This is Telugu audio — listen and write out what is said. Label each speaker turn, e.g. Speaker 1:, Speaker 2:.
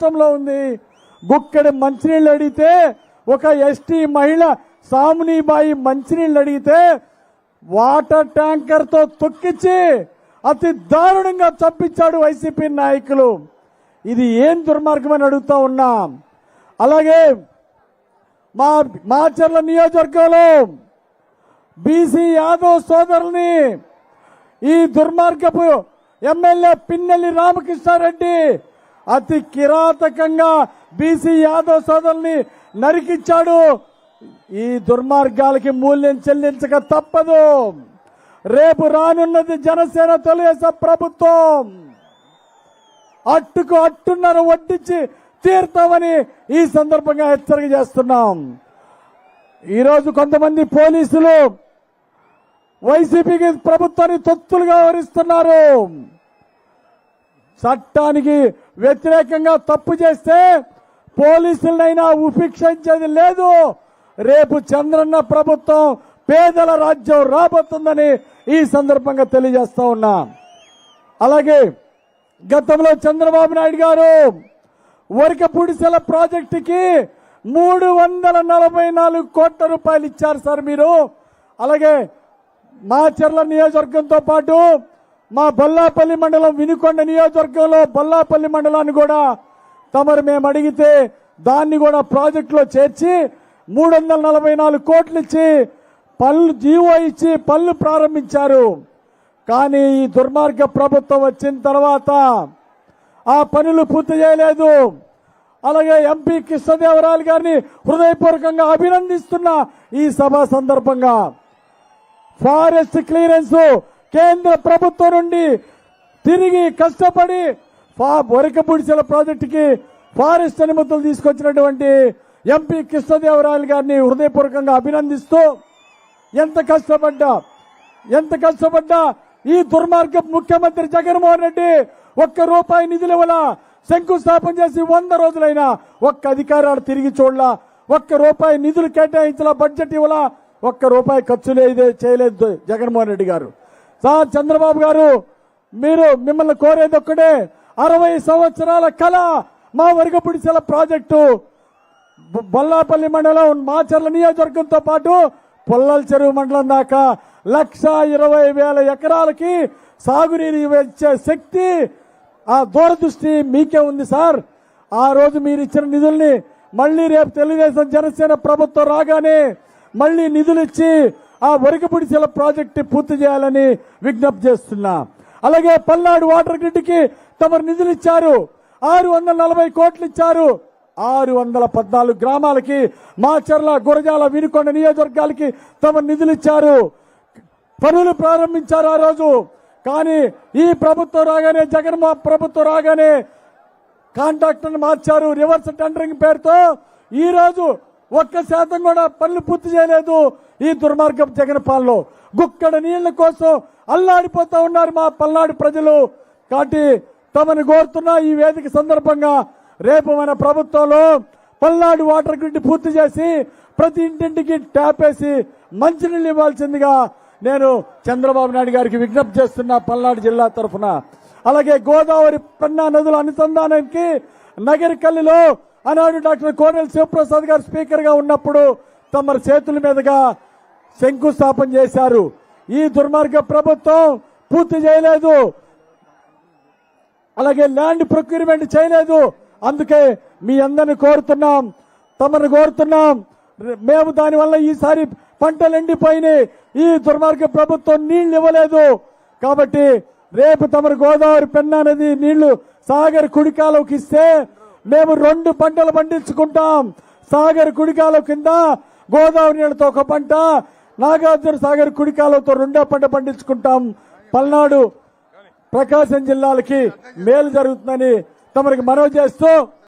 Speaker 1: రాష్ట్రంలో ఉంది. గుక్కడి మంచినీళ్ళు అడిగితే ఒక ఎస్టీ మహిళ సామునీబాయి మంచినీళ్ళు అడిగితే వాటర్ ట్యాంకర్తో తొక్కించి అతి దారుణంగా చంపించాడు వైసీపీ నాయకులు. ఇది ఏం దుర్మార్గమని అడుగుతా ఉన్నాం. అలాగే మా మాచర్ల నియోజకవర్గంలో బీసీ యాదవ్ సోదరుల్ని ఈ దుర్మార్గపు ఎమ్మెల్యే పిన్నెల్లి రామకృష్ణారెడ్డి అతి కిరాతకంగా బీసీ యాదవ్ సోదరుల్ని నరికిచ్చాడు. ఈ దుర్మార్గాలకి మూల్యం చెల్లించక తప్పదు. రేపు రానున్నది జనసేన తెలుగుదేశం ప్రభుత్వం. అట్టుకు అట్టున్నర వడ్డించి తీర్తామని ఈ సందర్భంగా హెచ్చరిక చేస్తున్నాం. ఈరోజు కొంతమంది పోలీసులు వైసీపీకి ప్రభుత్వాన్ని తొత్తులుగా వరిస్తున్నారు. చట్టానికి వ్యతిరేకంగా తప్పు చేస్తే పోలీసులనైనా ఉపేక్షించేది లేదు. రేపు చంద్రన్న ప్రభుత్వం పేదల రాజ్యం రాబోతుందని ఈ సందర్భంగా తెలియజేస్తా ఉన్నా. అలాగే గతంలో చంద్రబాబు నాయుడు గారు వరక పుడిసెల ప్రాజెక్టుకి మూడు వందల నలభై నాలుగు కోట్ల రూపాయలు ఇచ్చారు సార్ మీరు. అలాగే మాచర్ల నియోజకవర్గంతో పాటు మా బొల్లాపల్లి మండలం వినుకొండ నియోజకవర్గంలో బొల్లాపల్లి మండలాన్ని కూడా తమరు మేము అడిగితే దాన్ని కూడా ప్రాజెక్టులో చేర్చి మూడు వందల నలభై నాలుగు కోట్లు ఇచ్చి పళ్ళు జీవో ఇచ్చి పళ్ళు ప్రారంభించారు. కానీ ఈ దుర్మార్గ ప్రభుత్వం వచ్చిన తర్వాత ఆ పనులు పూర్తి చేయలేదు. అలాగే ఎంపీ కృష్ణదేవరాయలు గారిని హృదయపూర్వకంగా అభినందిస్తున్న ఈ సభ సందర్భంగా ఫారెస్ట్ క్లియరెన్స్ కేంద్ర ప్రభుత్వం నుండి తిరిగి కష్టపడి ఫా- ప్రాజెక్టుకి ఫారెస్ట్ అనుమతులు తీసుకొచ్చినటువంటి ఎంపీ కృష్ణదేవరాయలు గారిని హృదయపూర్వకంగా అభినందిస్తూ ఎంత కష్టపడ్డా ఎంత కష్టపడ్డా ఈ దుర్మార్గ ముఖ్యమంత్రి జగన్మోహన్ రెడ్డి ఒక్క రూపాయి నిధులు వల్ల శంకుస్థాపన చేసి వంద రోజులైనా ఒక్క అధికారాలు తిరిగి చూడలా ఒక్క రూపాయి నిధులు కేటాయించలా బడ్జెట్ ఇవ్వాలా ఒక్క రూపాయి ఖర్చు లేదు చేయలేదు జగన్మోహన్ రెడ్డి గారు. సార్ చంద్రబాబు గారు మీరు మిమ్మల్ని కోరేది ఒక్కటే అరవై సంవత్సరాల కళ మా వరగపుడిచెల ప్రాజెక్టు. బొ- బొల్లాపల్లి మండలం మాచర్ల నియోజకవర్గంతో పాటు పొల్లల చెరువు మండలం దాకా లక్ష ఇరవై వేల ఎకరాలకి సాగునీరు ఇచ్చే శక్తి ఆ దూరదృష్టి మీకే ఉంది సార్. ఆ రోజు మీరు ఇచ్చిన నిధుల్ని మళ్ళీ రేపు తెలుగుదేశం జనసేన ప్రభుత్వం రాగానే మళ్ళీ నిధులు ఇచ్చి ఆ వరకపుడిచెల ప్రాజెక్టు పూర్తి చేయాలని విజ్ఞప్తి చేస్తున్నా. అలాగే పల్నాడు వాటర్ గ్రిడ్కి తమరు నిధులు ఇచ్చారు. ఆరు వందల నలభై కోట్లు ఇచ్చారు. ఆరు వందల పద్నాలుగు గ్రామాలకి మాచర్ల గురజాల వినుకొండ నియోజకవర్గాలకి తమ నిధులు ఇచ్చారు. పనులు ప్రారంభించారు ఆ రోజు. కానీ ఈ ప్రభుత్వం రాగానే జగన్మోహన్ ప్రభుత్వం రాగానే కాంట్రాక్టర్ మార్చారు. రివర్స్ టెండరింగ్ పేరుతో ఈ రోజు ఒక్క శాతం కూడా పనులు పూర్తి చేయలేదు. ఈ దుర్మార్గం జగన్ పాలనలో గుక్కడ నీళ్ళ కోసం అల్లాడిపోతా ఉన్నారు మా పల్నాడు ప్రజలు. కాబట్టి తమను కోరుతున్న ఈ వేదిక సందర్భంగా రేపు మన ప్రభుత్వంలో పల్నాడు వాటర్ గ్రిడ్ పూర్తి చేసి ప్రతి ఇంటింటికి ట్యాప్ వేసి మంచినీళ్ళు ఇవ్వాల్సిందిగా నేను చంద్రబాబు నాయుడు గారికి విజ్ఞప్తి చేస్తున్నా పల్నాడు జిల్లా తరఫున. అలాగే గోదావరి పెన్నా నదుల అనుసంధానానికి నగరికల్లిలో ఆనాడు డాక్టర్ కోనెల శివప్రసాద్ గారు స్పీకర్గా ఉన్నప్పుడు తమ చేతుల మీదుగా శంకుస్థాపన చేశారు. ఈ దుర్మార్గ ప్రభుత్వం పూర్తి చేయలేదు. అలాగే ల్యాండ్ ప్రొక్యూర్మెంట్ చేయలేదు. అందుకే మీ అందరిని కోరుతున్నాం తమను కోరుతున్నాం. మేము దానివల్ల ఈసారి పంటలు ఎండిపోయినాయి. ఈ దుర్మార్గ ప్రభుత్వం నీళ్ళు ఇవ్వలేదు. కాబట్టి రేపు తమరు గోదావరి పెన్నా నది నీళ్ళు సాగర్ కుడికాలకు ఇస్తే మేము రెండు పంటలు పండించుకుంటాం. సాగర్ కుడికాల కింద గోదావరి నీళ్ళతో ఒక పంట నాగార్జున సాగర్ కుడికాలతో రెండో పంట పండించుకుంటాం. పల్నాడు ప్రకాశం జిల్లాలకి మేలు జరుగుతుందని తమరికి మనవి చేస్తూ